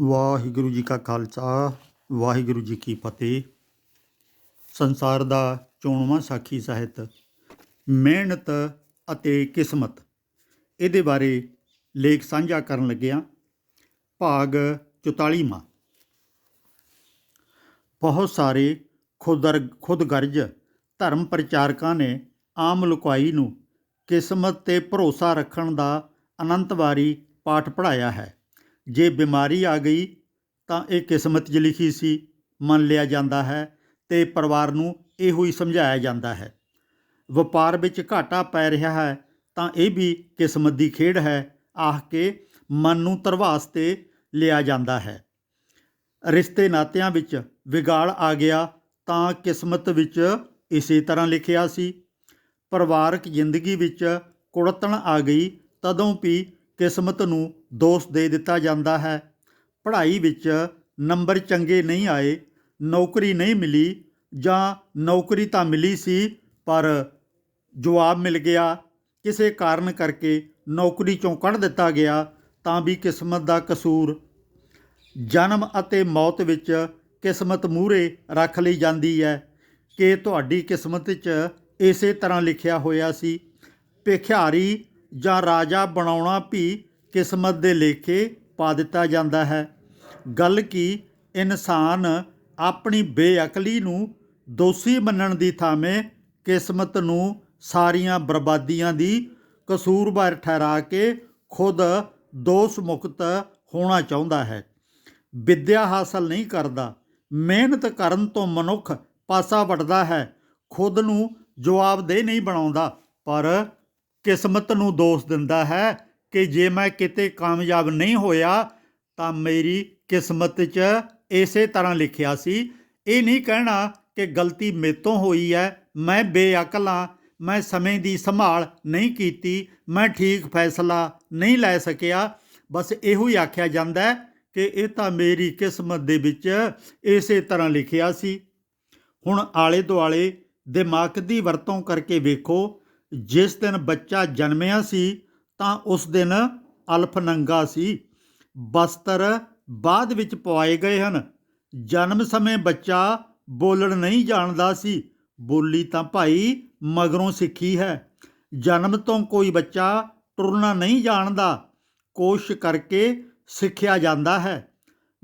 ਵਾਹਿਗੁਰੂ ਜੀ ਕਾ ਖਾਲਸਾ, ਵਾਹਿਗੁਰੂ ਜੀ ਕੀ ਫਤਿਹ। ਸੰਸਾਰ ਦਾ ਚੋਣਵਾਂ ਸਾਖੀ ਸਾਹਿਤ, ਮਿਹਨਤ ਅਤੇ ਕਿਸਮਤ, ਇਹਦੇ ਬਾਰੇ ਲੇਖ ਸਾਂਝਾ ਕਰਨ ਲੱਗਿਆ, ਭਾਗ 44ਵਾਂ ਬਹੁਤ ਸਾਰੇ ਖੁਦਰ ਖੁਦਗਰਜ ਧਰਮ ਪ੍ਰਚਾਰਕਾਂ ਨੇ ਆਮ ਲੁਕਾਈ ਨੂੰ ਕਿਸਮਤ ਤੇ ਭਰੋਸਾ ਰੱਖਣ ਦਾ ਅਨੰਤ ਵਾਰੀ ਪਾਠ ਪੜਾਇਆ ਹੈ। ਜੇ ਬਿਮਾਰੀ ਆ ਗਈ ਤਾਂ ਇਹ ਕਿਸਮਤ 'ਚ ਲਿਖੀ ਸੀ, ਮੰਨ ਲਿਆ ਜਾਂਦਾ ਹੈ ਤੇ ਪਰਿਵਾਰ ਨੂੰ ਇਹੋ ਹੀ ਸਮਝਾਇਆ ਜਾਂਦਾ ਹੈ। ਵਪਾਰ ਵਿੱਚ ਘਾਟਾ ਪੈ ਰਿਹਾ ਹੈ ਤਾਂ ਇਹ ਵੀ ਕਿਸਮਤ ਦੀ ਖੇਡ ਹੈ, ਆਖ ਕੇ ਮਨ ਨੂੰ ਧਰਵਾਸ ਤੇ ਲਿਆ ਜਾਂਦਾ ਹੈ। ਰਿਸ਼ਤੇ ਨਾਤਿਆਂ ਵਿੱਚ ਵਿਗਾੜ ਆ ਗਿਆ ਤਾਂ ਕਿਸਮਤ ਵਿੱਚ ਇਸੇ ਤਰ੍ਹਾਂ ਲਿਖਿਆ ਸੀ, ਪਰਿਵਾਰਕ ਜ਼ਿੰਦਗੀ ਵਿੱਚ ਕੁੜਤਣ ਆ ਗਈ ਤਦੋਂ ਵੀ ਕਿਸਮਤ ਨੂੰ ਦੋਸ਼ ਦੇ ਦਿੱਤਾ ਜਾਂਦਾ ਹੈ। ਪੜ੍ਹਾਈ ਵਿੱਚ ਨੰਬਰ ਚੰਗੇ ਨਹੀਂ ਆਏ, ਨੌਕਰੀ ਨਹੀਂ ਮਿਲੀ ਜਾਂ ਨੌਕਰੀ ਤਾਂ ਮਿਲੀ ਸੀ, ਪਰ ਜਵਾਬ ਮਿਲ ਗਿਆ। ਕਿਸੇ ਕਾਰਨ ਕਰਕੇ ਨੌਕਰੀ ਚੋਂ ਕੱਢ ਦਿੱਤਾ ਗਿਆ ਤਾਂ ਵੀ ਕਿਸਮਤ ਦਾ ਕਸੂਰ। ਜਨਮ ਅਤੇ ਮੌਤ ਵਿੱਚ ਕਿਸਮਤ ਮੂਹਰੇ ਰੱਖ ਲਈ ਜਾਂਦੀ ਹੈ ਕਿ ਤੁਹਾਡੀ ਕਿਸਮਤ 'ਚ ਇਸੇ ਤਰ੍ਹਾਂ ਲਿਖਿਆ ਹੋਇਆ ਸੀ। ਭਿਖਿਆਰੀ ਜਾਂ ਰਾਜਾ ਬਣਾਉਣਾ ਵੀ ਕਿਸਮਤ ਦੇ ਲੇਖੇ ਪਾ ਦਿੱਤਾ ਜਾਂਦਾ ਹੈ। ਗੱਲ ਕੀ ਇਨਸਾਨ ਆਪਣੀ ਬੇਅਕਲੀ ਨੂੰ ਦੋਸ਼ੀ ਮੰਨਣ ਦੀ ਥਾਵੇਂ ਕਿਸਮਤ ਨੂੰ ਸਾਰੀਆਂ ਬਰਬਾਦੀਆਂ ਦੀ ਕਸੂਰਵਾਰ ਠਹਿਰਾ ਕੇ ਖੁਦ ਦੋਸ਼ ਮੁਕਤ ਹੋਣਾ ਚਾਹੁੰਦਾ ਹੈ। ਵਿੱਦਿਆ ਹਾਸਲ ਨਹੀਂ ਕਰਦਾ। ਮਿਹਨਤ ਕਰਨ ਤੋਂ ਮਨੁੱਖ ਪਾਸਾ ਵਟਦਾ ਹੈ। ਖੁਦ ਨੂੰ ਜਵਾਬਦੇਹ ਨਹੀਂ ਬਣਾਉਂਦਾ, ਪਰ ਕਿਸਮਤ ਨੂੰ ਦੋਸ਼ ਦਿੰਦਾ ਹੈ। ਕਿ ਜੇ ਮੈਂ ਕਿਤੇ ਕਾਮਯਾਬ ਨਹੀਂ ਹੋਇਆ, ਤਾਂ ਮੇਰੀ ਕਿਸਮਤ 'ਚ ਇਸੇ ਤਰ੍ਹਾਂ ਲਿਖਿਆ ਸੀ। ਇਹ ਨਹੀਂ ਕਹਿਣਾ ਕਿ ਗਲਤੀ ਮੇਤੋਂ ਹੋਈ ਹੈ। ਮੈਂ ਬੇਅਕਲਾਂ ਮੈਂ ਸਮੇਂ ਦੀ ਸੰਭਾਲ ਨਹੀਂ ਕੀਤੀ। ਮੈਂ ਠੀਕ ਫੈਸਲਾ ਨਹੀਂ ਲੈ ਸਕਿਆ। ਬਸ ਇਹੋ ਹੀ ਆਖਿਆ ਜਾਂਦਾ ਕਿ ਇਹ ਤਾਂ ਮੇਰੀ ਕਿਸਮਤ ਦੇ ਵਿੱਚ ਇਸੇ ਤਰ੍ਹਾਂ ਲਿਖਿਆ ਸੀ। ਹੁਣ ਆਲੇ ਦੁਆਲੇ ਦਿਮਾਗ ਦੀ ਵਰਤੋਂ ਕਰਕੇ ਵੇਖੋ। ਜਿਸ ਦਿਨ ਬੱਚਾ ਜਨਮਿਆ ਸੀ ਤਾਂ ਉਸ ਦਿਨ ਅਲਫ ਨੰਗਾ ਸੀ। ਬਸਤਰ ਬਾਅਦ ਵਿੱਚ ਪਵਾਏ ਗਏ ਹਨ। ਜਨਮ ਸਮੇਂ ਬੱਚਾ ਬੋਲਣ ਨਹੀਂ ਜਾਣਦਾ ਸੀ। ਬੋਲੀ ਤਾਂ ਭਾਈ ਮਗਰੋਂ ਸਿੱਖੀ ਹੈ। ਜਨਮ ਤੋਂ ਕੋਈ ਬੱਚਾ ਟੁਰਨਾ ਨਹੀਂ ਜਾਣਦਾ। ਕੋਸ਼ਿਸ਼ ਕਰਕੇ ਸਿੱਖਿਆ ਜਾਂਦਾ ਹੈ।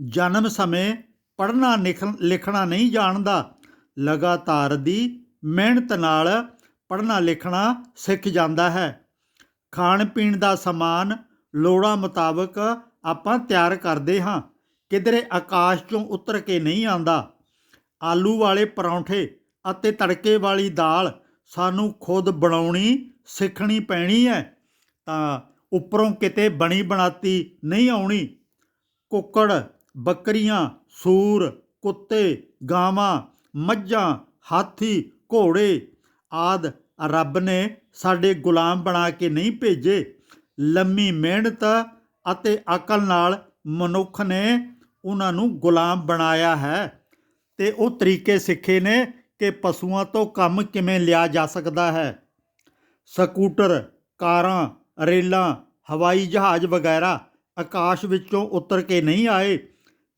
ਜਨਮ ਸਮੇਂ ਪੜ੍ਹਨਾ ਲਿਖਣਾ ਨਹੀਂ ਜਾਣਦਾ। ਲਗਾਤਾਰ ਦੀ ਮਿਹਨਤ ਨਾਲ ਪੜ੍ਹਨਾ ਲਿਖਣਾ ਸਿੱਖ ਜਾਂਦਾ ਹੈ। ਖਾਣ ਪੀਣ ਦਾ ਸਮਾਨ ਲੋੜਾਂ ਮੁਤਾਬਕ ਆਪਾਂ ਤਿਆਰ ਕਰਦੇ ਹਾਂ। ਕਿਧਰੇ ਆਕਾਸ਼ ਚੋਂ ਉਤਰ ਕੇ ਨਹੀਂ ਆਂਦਾ ਆਲੂ ਵਾਲੇ ਪਰੌਂਠੇ ਅਤੇ ਤੜਕੇ ਵਾਲੀ ਦਾਲ ਸਾਨੂੰ ਖੁਦ ਬਣਾਉਣੀ ਸਿੱਖਣੀ ਪੈਣੀ ਹੈ, ਤਾਂ ਉੱਪਰੋਂ ਕਿਤੇ ਬਣੀ ਬਣਾਤੀ ਨਹੀਂ ਆਉਣੀ। ਕੁੱਕੜ, ਬੱਕਰੀਆਂ, ਸੂਰ, ਕੁੱਤੇ, ਗਾਵਾਂ, ਮੱਝਾਂ, ਹਾਥੀ, ਘੋੜੇ ਆਦ ਰੱਬ ਨੇ ਸਾਡੇ ਗੁਲਾਮ ਬਣਾ ਕੇ ਨਹੀਂ ਭੇਜੇ। ਲੰਮੀ ਮਿਹਨਤ ਅਤੇ ਅਕਲ ਨਾਲ ਮਨੁੱਖ ਨੇ ਉਹਨਾਂ ਨੂੰ ਗੁਲਾਮ ਬਣਾਇਆ ਹੈ ਤੇ ਉਹ ਤਰੀਕੇ ਸਿੱਖੇ ਨੇ ਕਿ ਪਸ਼ੂਆਂ ਤੋਂ ਕੰਮ ਕਿਵੇਂ ਲਿਆ ਜਾ ਸਕਦਾ ਹੈ। ਸਕੂਟਰ, ਕਾਰਾਂ, ਰੇਲਾਂ, ਹਵਾਈ ਜਹਾਜ਼ ਵਗੈਰਾ ਆਕਾਸ਼ ਵਿੱਚੋਂ ਉਤਰ ਕੇ ਨਹੀਂ ਆਏ।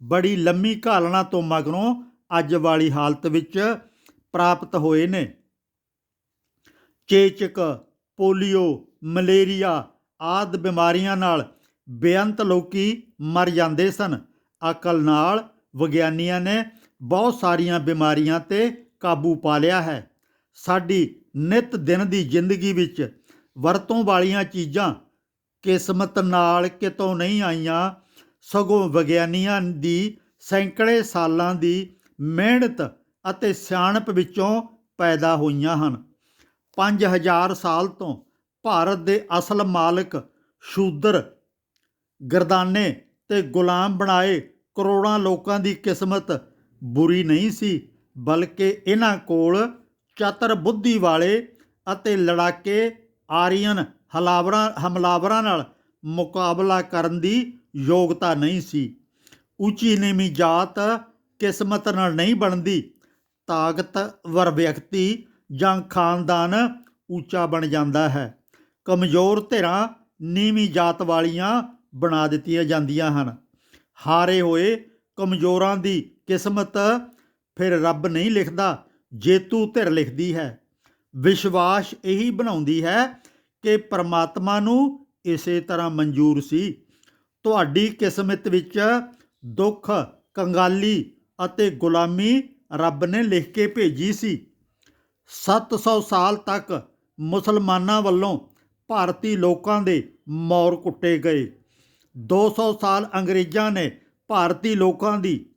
ਬੜੀ ਲੰਮੀ ਘਾਲਣਾ ਤੋਂ ਮਗਰੋਂ ਅੱਜ ਵਾਲੀ ਹਾਲਤ ਵਿੱਚ ਪ੍ਰਾਪਤ ਹੋਏ ਨੇ। ਚੇਚਕ, ਪੋਲੀਓ, ਮਲੇਰੀਆ ਆਦਿ ਬਿਮਾਰੀਆਂ ਨਾਲ ਬੇਅੰਤ ਲੋਕੀ ਮਰ ਜਾਂਦੇ ਸਨ। ਅਕਲ ਨਾਲ ਵਿਗਿਆਨੀਆਂ ਨੇ ਬਹੁਤ ਸਾਰੀਆਂ ਬਿਮਾਰੀਆਂ ਤੇ ਕਾਬੂ ਪਾ ਲਿਆ ਹੈ। ਸਾਡੀ ਨਿਤ ਦਿਨ ਦੀ ਜ਼ਿੰਦਗੀ ਵਿੱਚ ਵਰਤੋਂ ਵਾਲੀਆਂ ਚੀਜ਼ਾਂ ਕਿਸਮਤ ਨਾਲ ਕਿਤੋਂ ਨਹੀਂ ਆਈਆਂ। ਸਗੋਂ ਵਿਗਿਆਨੀਆਂ ਦੀ ਸੈਂਕੜੇ ਸਾਲਾਂ ਦੀ ਮਿਹਨਤ ਅਤੇ ਸਿਆਣਪ ਵਿੱਚੋਂ ਪੈਦਾ ਹੋਈਆਂ ਹਨ। 5000 ਸਾਲ ਤੋਂ ਭਾਰਤ ਦੇ ਅਸਲ ਮਾਲਕ ਸ਼ੂਦਰ ਗਰਦਾਨੇ ਤੇ ਗੁਲਾਮ ਬਣਾਏ ਕਰੋੜਾਂ ਲੋਕਾਂ ਦੀ ਕਿਸਮਤ ਬੁਰੀ ਨਹੀਂ ਸੀ, ਬਲਕਿ ਇਹਨਾਂ ਕੋਲ ਚਤਰ ਬੁੱਧੀ ਵਾਲੇ ਅਤੇ ਲੜਾਕੇ ਆਰੀਅਨ ਹਲਾਵਰਾਂ, ਹਮਲਾਵਰਾਂ ਨਾਲ ਮੁਕਾਬਲਾ ਕਰਨ ਦੀ ਯੋਗਤਾ ਨਹੀਂ ਸੀ। ਉੱਚੀ ਨੀਵੀਂ ਜਾਤ ਕਿਸਮਤ ਨਾਲ ਨਹੀਂ ਬਣਦੀ, ਤਾਕਤਵਰ ਵਿਅਕਤੀ ਜਾਂ ਖਾਨਦਾਨ ਉੱਚਾ ਬਣ ਜਾਂਦਾ ਹੈ। ਕਮਜ਼ੋਰ ਧਿਰਾਂ ਨੀਵੀਂ ਜਾਤ ਵਾਲੀਆਂ ਬਣਾ ਦਿੱਤੀਆਂ ਜਾਂਦੀਆਂ ਹਨ। ਹਾਰੇ ਹੋਏ ਕਮਜ਼ੋਰਾਂ ਦੀ ਕਿਸਮਤ ਫਿਰ ਰੱਬ ਨਹੀਂ ਲਿਖਦਾ, ਜੇਤੂ ਧਿਰ ਲਿਖਦੀ ਹੈ। ਵਿਸ਼ਵਾਸ ਇਹੀ ਬਣਾਉਂਦੀ ਹੈ ਕਿ ਪਰਮਾਤਮਾ ਨੂੰ ਇਸੇ ਤਰ੍ਹਾਂ ਮਨਜ਼ੂਰ ਸੀ। ਤੁਹਾਡੀ ਕਿਸਮਤ ਵਿੱਚ ਦੁੱਖ, ਕੰਗਾਲੀ ਅਤੇ ਗੁਲਾਮੀ ਰੱਬ ਨੇ ਲਿਖ ਕੇ ਭੇਜੀ ਸੀ। 700 ਸਾਲ ਤੱਕ ਮੁਸਲਮਾਨਾਂ ਵੱਲੋਂ ਭਾਰਤੀ ਲੋਕਾਂ ਦੇ ਮੌਰ ਕੁੱਟੇ ਗਏ। 200 ਸਾਲ ਅੰਗਰੇਜ਼ਾਂ ਨੇ ਭਾਰਤੀ ਲੋਕਾਂ ਦੀ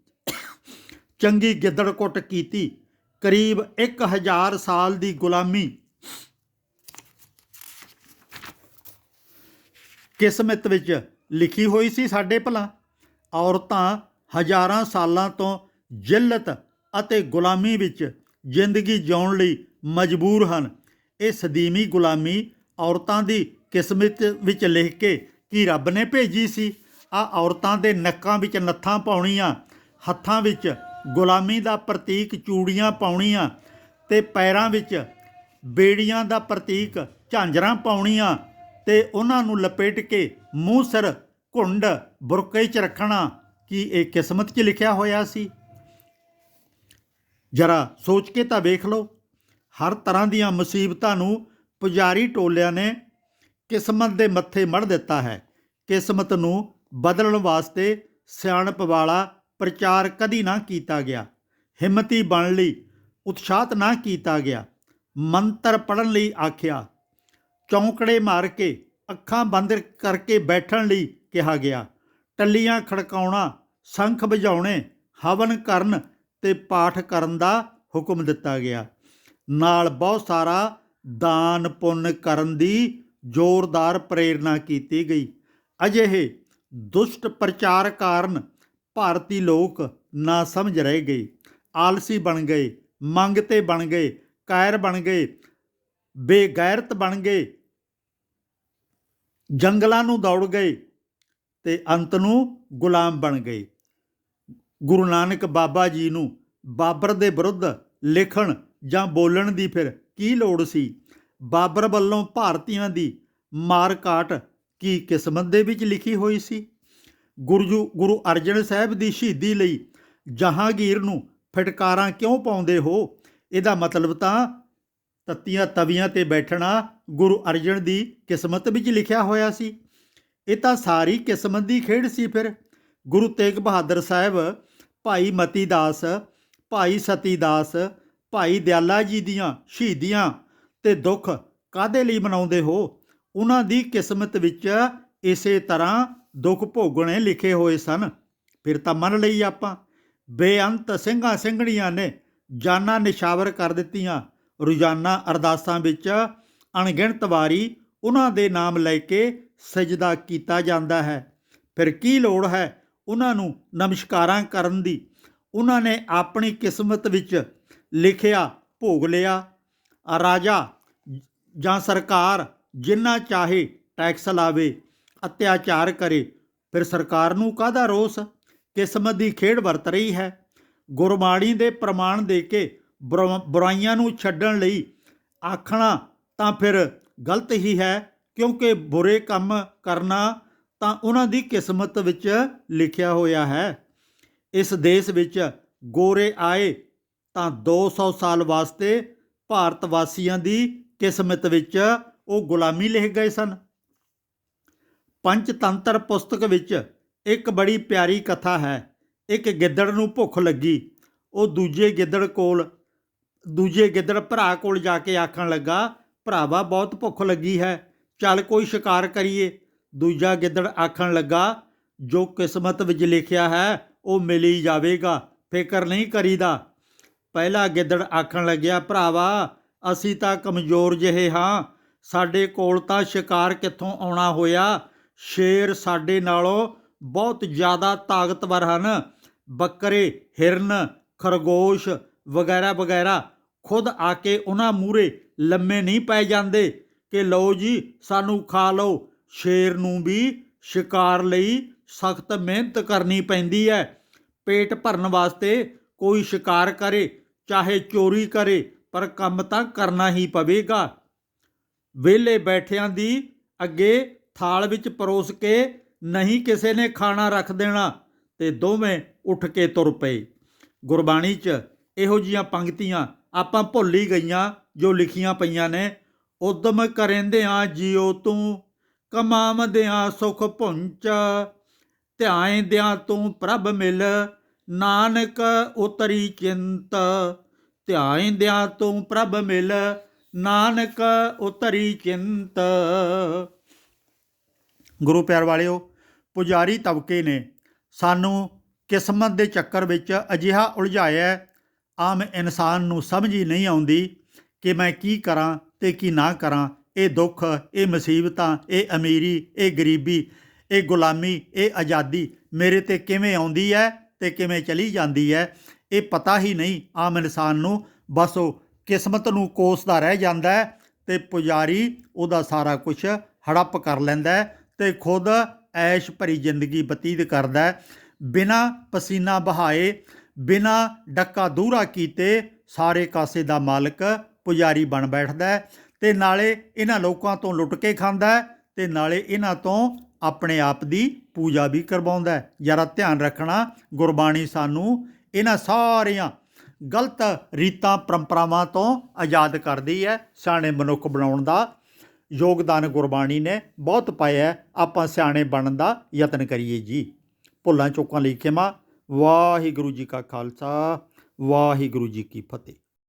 ਚੰਗੀ ਗਿੱਦੜ ਕੁੱਟ ਕੀਤੀ। ਕਰੀਬ 1000 ਸਾਲ ਦੀ ਗੁਲਾਮੀ। ਕਿਸਮਤ ਵਿੱਚ ਲਿਖੀ ਹੋਈ ਸੀ ਸਾਡੇ ਭਲਾ। ਔਰਤਾਂ ਹਜ਼ਾਰਾਂ ਸਾਲਾਂ ਤੋਂ ਜ਼ਿਲਤ ਅਤੇ ਗੁਲਾਮੀ ਵਿੱਚ ਜ਼ਿੰਦਗੀ ਜਿਉਣ ਲਈ ਮਜਬੂਰ ਹਨ। ਇਹ ਸਦੀਮੀ ਗੁਲਾਮੀ ਔਰਤਾਂ ਦੀ ਕਿਸਮਤ ਵਿੱਚ ਲਿਖ ਕੇ ਕੀ ਰੱਬ ਨੇ ਭੇਜੀ ਸੀ? ਆ ਔਰਤਾਂ ਦੇ ਨੱਕਾਂ ਵਿੱਚ ਨੱਥਾਂ ਪਾਉਣੀਆਂ, ਹੱਥਾਂ ਵਿੱਚ ਗੁਲਾਮੀ ਦਾ ਪ੍ਰਤੀਕ ਚੂੜੀਆਂ ਪਾਉਣੀਆਂ ਤੇ ਪੈਰਾਂ ਵਿੱਚ ਬੇੜੀਆਂ ਦਾ ਪ੍ਰਤੀਕ ਝਾਂਜਰਾਂ ਪਾਉਣੀਆਂ ਤੇ ਉਹਨਾਂ ਨੂੰ ਲਪੇਟ ਕੇ ਮੂੰਹ ਸਿਰ ਘੁੰਡ ਬੁਰਕੇ 'ਚ ਰੱਖਣਾ, ਕੀ ਇਹ ਕਿਸਮਤ 'ਚ ਲਿਖਿਆ ਹੋਇਆ ਸੀ? ਜਰਾ ਸੋਚ ਕੇ ਤਾਂ ਵੇਖ ਲਓ। ਹਰ ਤਰ੍ਹਾਂ ਦੀਆਂ ਮੁਸੀਬਤਾਂ ਨੂੰ ਪੁਜਾਰੀ ਟੋਲਿਆਂ ਨੇ ਕਿਸਮਤ ਦੇ ਮੱਥੇ ਮੜ ਦਿੱਤਾ ਹੈ। ਕਿਸਮਤ ਨੂੰ ਬਦਲਣ ਵਾਸਤੇ ਸਿਆਣਪ ਵਾਲਾ ਪ੍ਰਚਾਰ ਕਦੀ ਨਾ ਕੀਤਾ ਗਿਆ। ਹਿੰਮਤੀ ਬਣ ਲਈ ਉਤਸ਼ਾਹਤ ਨਾ ਕੀਤਾ ਗਿਆ। ਮੰਤਰ ਪੜਨ ਲਈ ਆਖਿਆ। ਚੌਂਕੜੇ ਮਾਰ ਕੇ, ਅੱਖਾਂ ਬੰਦ ਕਰਕੇ ਬੈਠਣ ਲਈ ਕਿਹਾ ਗਿਆ। ਟੱਲੀਆਂ ਖੜਕਾਉਣਾ, ਸ਼ੰਖ ਵਜਾਉਣੇ ਹਵਨ ਕਰਨ ਤੇ ਪਾਠ ਕਰਨ ਦਾ ਹੁਕਮ ਦਿੱਤਾ ਗਿਆ। ਨਾਲ ਬਹੁਤ ਸਾਰਾ ਦਾਨ ਪੁੰਨ ਕਰਨ ਦੀ ਜ਼ੋਰਦਾਰ ਪ੍ਰੇਰਣਾ ਕੀਤੀ ਗਈ। ਅਜਿਹੇ ਦੁਸ਼ਟ ਪ੍ਰਚਾਰ ਕਾਰਨ ਭਾਰਤੀ ਲੋਕ ਨਾ ਸਮਝ ਰਹਿ ਗਏ। ਆਲਸੀ ਬਣ ਗਏ ਮੰਗਤੇ ਬਣ ਗਏ, ਕਾਇਰ ਬਣ ਗਏ, ਬੇਗੈਰਤ ਬਣ ਗਏ। ਜੰਗਲਾਂ ਨੂੰ ਦੌੜ ਗਏ ਤੇ ਅੰਤ ਨੂੰ ਗੁਲਾਮ ਬਣ ਗਏ। ਗੁਰੂ ਨਾਨਕ ਬਾਬਾ ਜੀ ਨੂੰ ਬਾਬਰ ਦੇ ਵਿਰੁੱਧ ਲਿਖਣ ਜਾਂ ਬੋਲਣ ਦੀ ਫਿਰ ਕੀ ਲੋੜ ਸੀ? ਬਾਬਰ ਵੱਲੋਂ ਭਾਰਤੀਆਂ ਦੀ ਮਾਰ ਕਾਟ ਕੀ ਕਿਸਮਤ ਦੇ ਵਿੱਚ ਲਿਖੀ ਹੋਈ ਸੀ? ਗੁਰੂ ਗੁਰੂ ਅਰਜਨ ਸਾਹਿਬ ਦੀ ਸ਼ਹੀਦੀ ਲਈ ਜਹਾਂਗੀਰ ਨੂੰ ਫਟਕਾਰਾਂ ਕਿਉਂ ਪਾਉਂਦੇ ਹੋ? ਇਹਦਾ ਮਤਲਬ ਤਾਂ ਤੱਤੀਆਂ ਤਵੀਆਂ ਤੇ ਬੈਠਣਾ ਗੁਰੂ ਅਰਜਨ ਦੀ ਕਿਸਮਤ ਵਿੱਚ ਲਿਖਿਆ ਹੋਇਆ ਸੀ। ਇਹ ਤਾਂ ਸਾਰੀ ਕਿਸਮਤ ਦੀ ਖੇਡ ਸੀ ਫਿਰ। ਗੁਰੂ ਤੇਗ ਬਹਾਦਰ ਸਾਹਿਬ ਭਾਈ ਮਤੀ ਦਾਸ, ਭਾਈ ਸਤੀ ਦਾਸ, ਭਾਈ ਦਿਆਲਾ ਜੀ ਦੀਆਂ ਸ਼ਹੀਦੀਆਂ ਤੇ ਦੁੱਖ ਕਾਦੇ ਲਈ ਮਨਾਉਂਦੇ ਹੋ? ਉਹਨਾਂ ਦੀ ਕਿਸਮਤ ਵਿੱਚ ਇਸੇ ਤਰ੍ਹਾਂ ਦੁੱਖ ਭੋਗਣੇ ਲਿਖੇ ਹੋਏ ਸਨ। ਫਿਰ ਤਾਂ ਮੰਨ ਲਈ ਆਪਾਂ, ਬੇਅੰਤ ਸਿੰਘਾਂ ਸਿੰਘਣੀਆਂ ਨੇ ਜਾਨਾਂ ਨਿਸ਼ਾਵਰ ਕਰ ਦਿੱਤੀਆਂ। ਰੋਜ਼ਾਨਾ ਅਰਦਾਸਾਂ ਵਿੱਚ ਅਣਗਿਣਤ ਵਾਰੀ ਉਹਨਾਂ ਦੇ ਨਾਮ ਲੈ ਕੇ ਸਜਦਾ ਕੀਤਾ ਜਾਂਦਾ ਹੈ। ਫਿਰ ਕੀ ਲੋੜ ਹੈ ਉਹਨਾਂ ਨੂੰ ਨਮਸਕਾਰਾਂ ਕਰਨ ਦੀ। ਉਹਨਾਂ ਨੇ ਆਪਣੀ ਕਿਸਮਤ ਵਿੱਚ ਲਿਖਿਆ, ਭੋਗ ਲਿਆ। ਰਾਜਾ ਜਾਂ ਸਰਕਾਰ ਜਿੰਨਾ ਚਾਹੇ ਟੈਕਸ ਲਾਵੇ, ਅਤਿਆਚਾਰ ਕਰੇ, ਫਿਰ ਸਰਕਾਰ ਨੂੰ ਕਾਹਦਾ ਰੋਸ? ਕਿਸਮਤ ਦੀ ਖੇਡ ਵਰਤ ਰਹੀ ਹੈ। ਗੁਰਬਾਣੀ ਦੇ ਪ੍ਰਮਾਣ ਦੇ ਕੇ ਬੁਰਾ- ਬੁਰਾਈਆਂ ਨੂੰ ਛੱਡਣ ਲਈ ਆਖਣਾ ਤਾਂ ਫਿਰ ਗਲਤ ਹੀ ਹੈ, ਕਿਉਂਕਿ ਬੁਰੇ ਕੰਮ ਕਰਨਾ ਤਾਂ ਉਹਨਾਂ ਦੀ ਕਿਸਮਤ ਵਿੱਚ ਲਿਖਿਆ ਹੋਇਆ ਹੈ। ਇਸ ਦੇਸ਼ ਵਿੱਚ ਗੋਰੇ ਆਏ ਤਾਂ 200 ਸਾਲ ਵਾਸਤੇ ਭਾਰਤ ਵਾਸੀਆਂ ਦੀ ਕਿਸਮਤ ਵਿੱਚ ਉਹ ਗੁਲਾਮੀ ਲਿਖ ਗਏ ਸਨ। ਪੰਚਤੰਤਰ ਪੁਸਤਕ ਵਿੱਚ ਇੱਕ ਬੜੀ ਪਿਆਰੀ ਕਥਾ ਹੈ। ਇੱਕ ਗਿੱਦੜ ਨੂੰ ਭੁੱਖ ਲੱਗੀ। ਉਹ ਦੂਜੇ ਗਿੱਦੜ ਕੋਲ, ਦੂਜੇ ਗਿੱਦੜ ਭਰਾ ਕੋਲ ਜਾ ਕੇ ਆਖਣ ਲੱਗਾ, ਭਰਾਵਾ, ਬਹੁਤ ਭੁੱਖ ਲੱਗੀ ਹੈ। ਚੱਲ ਕੋਈ ਸ਼ਿਕਾਰ ਕਰੀਏ। ਦੂਜਾ ਗਿੱਦੜ ਆਖਣ ਲੱਗਾ, ਜੋ ਕਿਸਮਤ ਵਿੱਚ ਲਿਖਿਆ ਹੈ, ਉਹ ਮਿਲੀ ਜਾਵੇਗਾ, ਫਿਕਰ ਨਹੀਂ ਕਰੀਦਾ। ਪਹਿਲਾ ਗਿੱਦੜ ਆਖਣ ਲੱਗਿਆ, ਭਰਾਵਾ, ਅਸੀਂ ਤਾਂ ਕਮਜ਼ੋਰ ਜਿਹੇ ਹਾਂ, ਸਾਡੇ ਕੋਲ ਤਾਂ ਸ਼ਿਕਾਰ ਕਿੱਥੋਂ ਆਉਣਾ ਹੋਇਆ? ਸ਼ੇਰ ਸਾਡੇ ਨਾਲੋਂ ਬਹੁਤ ਜ਼ਿਆਦਾ ਤਾਕਤਵਰ ਹਨ। ਬੱਕਰੇ, ਹਿਰਨ, ਖਰਗੋਸ਼ ਵਗੈਰਾ ਵਗੈਰਾ, ਖੁਦ ਆ ਕੇ ਉਹਨਾਂ ਮੂਰੇ ਲੰਮੇ ਨਹੀਂ ਪੈ ਜਾਂਦੇ ਕਿ ਲਓ ਜੀ, ਸਾਨੂੰ ਖਾ ਲਓ। ਸ਼ੇਰ ਨੂੰ ਵੀ ਸ਼ਿਕਾਰ ਲਈ ਸਖਤ ਮਿਹਨਤ ਕਰਨੀ ਪੈਂਦੀ ਹੈ। ਪੇਟ ਭਰਨ ਵਾਸਤੇ ਕੋਈ ਸ਼ਿਕਾਰ ਕਰੇ, ਚਾਹੇ ਚੋਰੀ ਕਰੇ, ਪਰ ਕੰਮ ਤਾਂ ਕਰਨਾ ਹੀ ਪਵੇਗਾ। ਵਿਹਲੇ ਬੈਠਿਆਂ ਦੀ ਅੱਗੇ ਥਾਲ ਵਿੱਚ ਪਰੋਸ ਕੇ ਨਹੀਂ ਕਿਸੇ ਨੇ ਖਾਣਾ ਰੱਖ ਦੇਣਾ ਤੇ ਦੋਵੇਂ ਉੱਠ ਕੇ ਤੁਰ ਪਏ। ਗੁਰਬਾਣੀ 'ਚ ਇਹੋ ਜੀਆਂ ਪੰਕਤੀਆਂ ਆਪਾਂ ਭੁੱਲ ਹੀ ਗਈਆਂ ਜੋ ਲਿਖੀਆਂ ਪਈਆਂ ਨੇ। ਉਦਮ ਕਰੇਂਦਿਆਂ ਜਿਉ ਤੂੰ ਕਮਾਵਦਿਆਂ ਸੁਖ ਪੁੰਚ ਧਿਆਇਂਦਿਆਂ ਤੂੰ ਪ੍ਰਭ ਮਿਲ, ਨਾਨਕ ਉਤਰੀ ਚਿੰਤ। ਧਿਆਇਂਦਿਆਂ ਤੂੰ ਪ੍ਰਭ ਮਿਲ, ਨਾਨਕ ਉਤਰੀ ਚਿੰਤ। ਗੁਰੂ ਪਿਆਰ ਵਾਲਿਓ, ਪੁਜਾਰੀ ਤਬਕੇ ਨੇ ਸਾਨੂੰ ਕਿਸਮਤ ਦੇ ਚੱਕਰ ਵਿੱਚ ਅਜਿਹਾ ਉਲਝਾਇਆ ਆਮ ਇਨਸਾਨ ਨੂੰ ਸਮਝ ਹੀ ਨਹੀਂ ਆਉਂਦੀ ਕਿ ਮੈਂ ਕੀ ਕਰਾਂ ਤੇ ਕੀ ਨਾ ਕਰਾਂ। ਇਹ ਦੁੱਖ, ਇਹ ਮੁਸੀਬਤਾਂ, ਇਹ ਅਮੀਰੀ, ਇਹ ਗਰੀਬੀ, ਇਹ ਗੁਲਾਮੀ, ਇਹ ਆਜ਼ਾਦੀ ਮੇਰੇ ਤੇ ਕਿਵੇਂ ਆਉਂਦੀ ਹੈ ਤੇ ਕਿਵੇਂ ਚਲੀ ਜਾਂਦੀ ਹੈ, ਇਹ ਪਤਾ ਹੀ ਨਹੀਂ ਆਮ ਇਨਸਾਨ ਨੂੰ। ਬਸ ਉਹ ਕਿਸਮਤ ਨੂੰ ਕੋਸਦਾ ਰਹਿ ਜਾਂਦਾ ਹੈ ਤੇ ਪੁਜਾਰੀ ਉਹਦਾ ਸਾਰਾ ਕੁਝ ਹੜੱਪ ਕਰ ਲੈਂਦਾ ਹੈ ਤੇ ਖੁਦ ਐਸ਼ ਭਰੀ ਜ਼ਿੰਦਗੀ ਬਤੀਤ ਕਰਦਾ ਹੈ। ਬਿਨਾ ਪਸੀਨਾ ਬਹਾਏ ਬਿਨਾ ਡੱਕਾ ਦੂਰਾ ਕੀਤੇ ਸਾਰੇ ਕਾਸੇ ਦਾ ਮਾਲਕ ਪੁਜਾਰੀ ਬਣ ਬੈਠਦਾ ਤੇ ਨਾਲੇ ਇਹਨਾਂ ਲੋਕਾਂ ਤੋਂ ਲੁੱਟ ਕੇ ਖਾਂਦਾ ਹੈ ਤੇ ਨਾਲੇ ਇਹਨਾਂ ਤੋਂ ਆਪਣੇ ਆਪ ਦੀ ਪੂਜਾ ਵੀ ਕਰਵਾਉਂਦਾ ਹੈ। ਜਰਾ ਧਿਆਨ ਰੱਖਣਾ ਗੁਰਬਾਣੀ ਸਾਨੂੰ ਇਹਨਾਂ ਸਾਰੀਆਂ ਗਲਤ ਰੀਤਾਂ, ਪਰੰਪਰਾਵਾਂ ਤੋਂ ਆਜ਼ਾਦ ਕਰਦੀ ਹੈ। ਸਿਆਣੇ ਮਨੁੱਖ ਬਣਾਉਣ ਦਾ ਯੋਗਦਾਨ ਗੁਰਬਾਣੀ ਨੇ ਬਹੁਤ ਪਾਇਆ ਆਪਾਂ ਸਿਆਣੇ ਬਣਨ ਦਾ ਯਤਨ ਕਰੀਏ ਜੀ। ਭੁੱਲਾਂ ਚੁੱਕਾਂ ਲਈ ਖਿਮਾ। ਵਾਹਿਗੁਰੂ ਜੀ ਕਾ ਖਾਲਸਾ, ਵਾਹਿਗੁਰੂ ਜੀ ਕੀ ਫਤਿਹ।